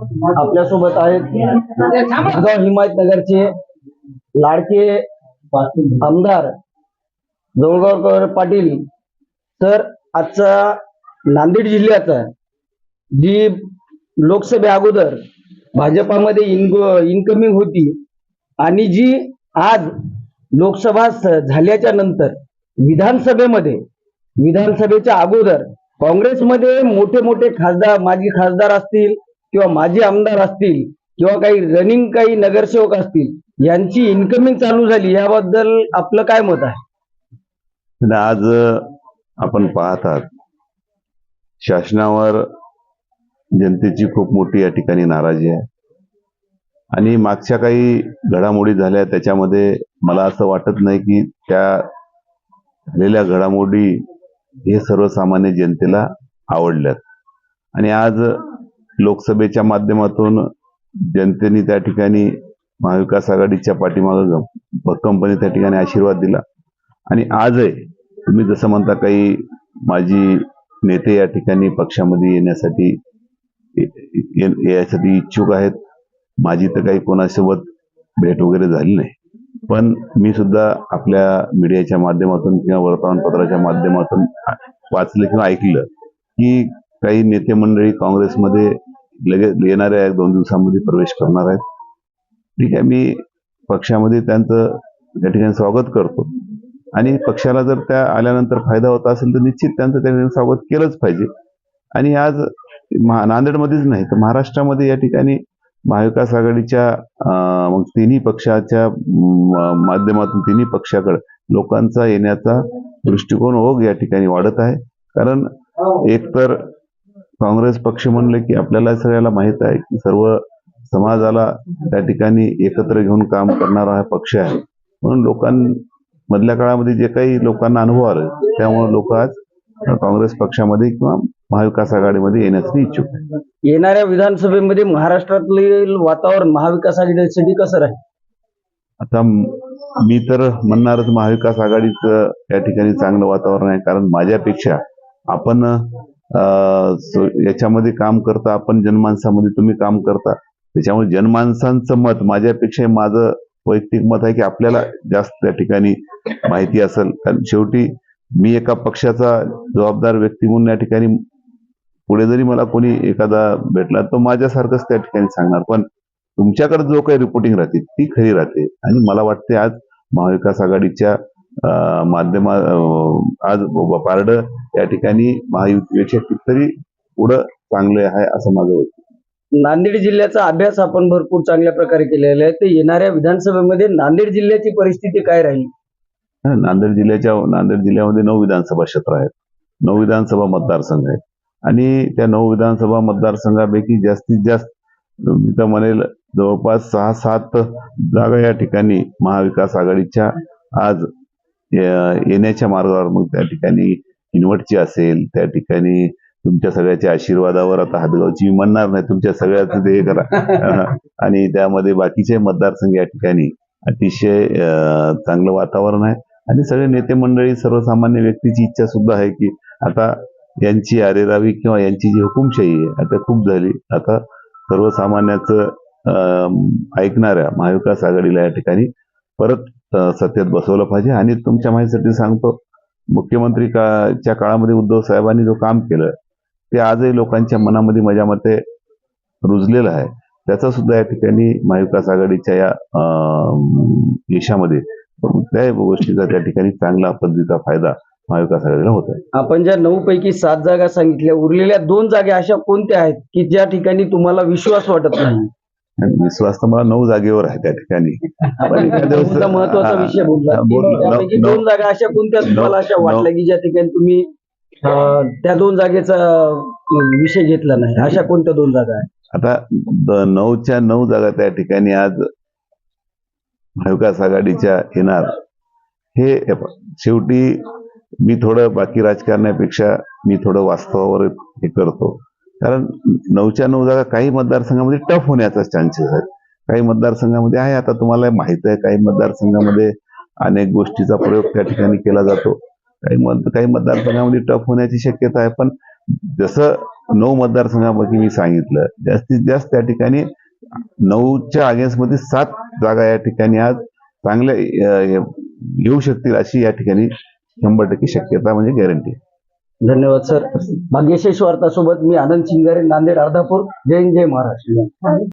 आपल्यासोबत आहेत जळगाव हिमायतनगरचे लाडके आमदार जवळगावकर पाटील. तर आजचा नांदेड जिल्ह्याचा जी लोकसभे अगोदर भाजपामध्ये इनग इनकमिंग होती आणि जी आज लोकसभा झाल्याच्यानंतर विधानसभेमध्ये विधानसभेच्या अगोदर काँग्रेसमध्ये मोठे मोठे खासदार माजी खासदार असतील किंवा माजी आमदार असतील किंवा काही रनिंग काही नगरसेवक असतील यांची इन्कमिंग चालू झाली याबद्दल आपलं काय मत आहे? आज आपण पाहतात शासनावर जनतेची खूप मोठी या ठिकाणी नाराजी आहे. आणि मागच्या काही घडामोडी झाल्या त्याच्यामध्ये मला असं वाटत नाही की त्या झालेल्या घडामोडी हे सर्वसामान्य जनतेला आवडल्यात. आणि आज लोकसभेच्या माध्यमातून जनतेने त्या ठिकाणी महाविकास आघाडीच्या पाठीमागं भक्कमपणे त्या ठिकाणी आशीर्वाद दिला. आणि आजही तुम्ही जसं म्हणता काही माझी नेते या ठिकाणी पक्षामध्ये येण्यासाठी ये- यासाठी इच्छुक आहेत. माझी तर काही कोणासोबत भेट वगैरे झाली नाही. पण मी सुद्धा आपल्या मीडियाच्या माध्यमातून किंवा वर्तमानपत्राच्या माध्यमातून वाचलं किंवा ऐकलं की काही नेते मंडळी काँग्रेसमध्ये लगेच येणाऱ्या दोन दिवसांमध्ये प्रवेश करणार आहेत. ठीक आहे मी पक्षामध्ये त्यांचं त्या ठिकाणी स्वागत करतो. आणि पक्षाला जर त्या आल्यानंतर फायदा होत असेल तर निश्चित त्यांचं त्या ठिकाणी स्वागत केलंच पाहिजे. आणि आज नांदेडमध्येच नाही तर महाराष्ट्रामध्ये या ठिकाणी महाविकास आघाडीच्या मग तिन्ही पक्षाच्या माध्यमातून तिन्ही पक्षाकडे लोकांचा येण्याचा दृष्टिकोन ओघ या ठिकाणी वाढत आहे. कारण एकतर काँग्रेस पक्ष म्हणले की आपल्याला सगळ्याला माहीत आहे की सर्व समाजाला त्या ठिकाणी एकत्र घेऊन काम करणारा हा पक्ष आहे. म्हणून लोकांमधल्या काळामध्ये जे काही लोकांना अनुभव आले त्यामुळे लोक आज काँग्रेस पक्षामध्ये किंवा महाविकास आघाडीमध्ये येण्यासाठी इच्छुक आहेत. येणाऱ्या विधानसभेमध्ये महाराष्ट्रातील वातावरण महाविकास आघाडीसाठी कसं राहील? आता म- तर म्हणणारच महाविकास आघाडीचं या ठिकाणी चांगलं वातावरण आहे कारण माझ्यापेक्षा आपण याच्यामध्ये काम करता आपण जनमानसामध्ये तुम्ही काम करता. त्याच्यामुळे जनमानसांचं मत माझ्यापेक्षा माझं वैयक्तिक मत आहे की आपल्याला जास्त त्या ठिकाणी माहिती असेल. कारण शेवटी मी एका पक्षाचा जबाबदार व्यक्ती म्हणून या ठिकाणी पुढे जरी मला कोणी एखादा भेटला तो माझ्यासारखंच त्या ठिकाणी सांगणार. पण तुमच्याकडे जो काही रिपोर्टिंग राहते ती खरी राहते. आणि मला वाटते आज महाविकास आघाडीच्या माध्यमा आज पारड या ठिकाणी महायुतीपेक्षा कितीतरी पुढं चांगले आहे असं माझं वाटतं नांदेड जिल्ह्याचा अभ्यास आपण भरपूर चांगल्या प्रकारे केलेला आहे. तर येणाऱ्या विधानसभेमध्ये नांदेड जिल्ह्याची परिस्थिती काय राहील? नांदेड जिल्ह्याच्या नांदेड जिल्ह्यामध्ये नऊ विधानसभा क्षेत्र आहेत. नऊ विधानसभा मतदारसंघ आहेत. आणि त्या नऊ विधानसभा मतदारसंघापैकी जास्तीत जास्त मी तर म्हणेल जवळपास सहा सात जागा या ठिकाणी महाविकास आघाडीच्या आज येण्याच्या मार्गावर मग त्या ठिकाणी किनवटची असेल त्या ठिकाणी तुमच्या सगळ्याच्या आशीर्वादावर आता हातगावची मी म्हणणार नाही तुमच्या सगळ्याचं ते हे करा. आणि त्यामध्ये बाकीचे मतदारसंघ या ठिकाणी अतिशय चांगलं वातावरण आहे. आणि सगळे नेते मंडळी सर्वसामान्य व्यक्तीची इच्छा सुद्धा आहे की आता यांची आरेरावी किंवा यांची जी हुकुमशाही आहे आता खूप झाली. आता सर्वसामान्याचं ऐकणाऱ्या महाविकास आघाडीला या ठिकाणी परत सत्तेत बसवलं पाहिजे. आणि तुमच्या माहितीसाठी सांगतो मुख्यमंत्री काच्या काळामध्ये उद्धव साहेबांनी जो काम केलं ते आजही लोकांच्या मनामध्ये माझ्या मते रुजलेलं आहे. त्याचा सुद्धा या ठिकाणी महाविकास आघाडीच्या या यशामध्ये त्या गोष्टीचा त्या ठिकाणी चांगला पद्धतीचा फायदा महाविकास आघाडीला होत आहे. आपण ज्या नऊ पैकी सात जागा सांगितल्या उरलेल्या दोन जागा अशा कोणत्या आहेत की ज्या ठिकाणी तुम्हाला विश्वास वाटत नाही? आणि विश्वास तर मला नऊ जागेवर आहे त्या ठिकाणी. महत्त्वाचा विषय नऊ- दोन जागा अशा कोणत्या तुम्हाला अशा वाटल्या की ज्या ठिकाणी तुम्ही त्या दोन जागेचा विषय घेतला नाही? अशा कोणत्या दोन जागा आहेत? आता नऊच्या नऊ जागा त्या ठिकाणी आज महाविकास आघाडीच्या येणार. हे शेवटी मी थोडं बाकी राजकारणापेक्षा मी थोडं वास्तवावर हे करतो. कारण नऊच्या नऊ जागा काही मतदारसंघामध्ये टफ होण्याचा चान्सेस आहेत काही मतदारसंघामध्ये आहे आता तुम्हाला माहीत आहे काही मतदारसंघामध्ये अनेक गोष्टीचा प्रयोग त्या ठिकाणी केला जातो. काही मत काही मतदारसंघामध्ये टफ होण्याची शक्यता आहे पण जसं नऊ मतदारसंघापैकी मी सांगितलं जास्तीत जास्त त्या ठिकाणी नऊच्या अगेन्स्टमध्ये सात जागा या ठिकाणी आज चांगल्या येऊ शकतील अशी या ठिकाणी शंभर टक्के शक्यता म्हणजे गॅरंटी धन्यवाद सर. भाग्यशेष वार्तासोबत मी आनंद शिंगारे नांदेड अर्धापूर. जय जय महाराष्ट्र.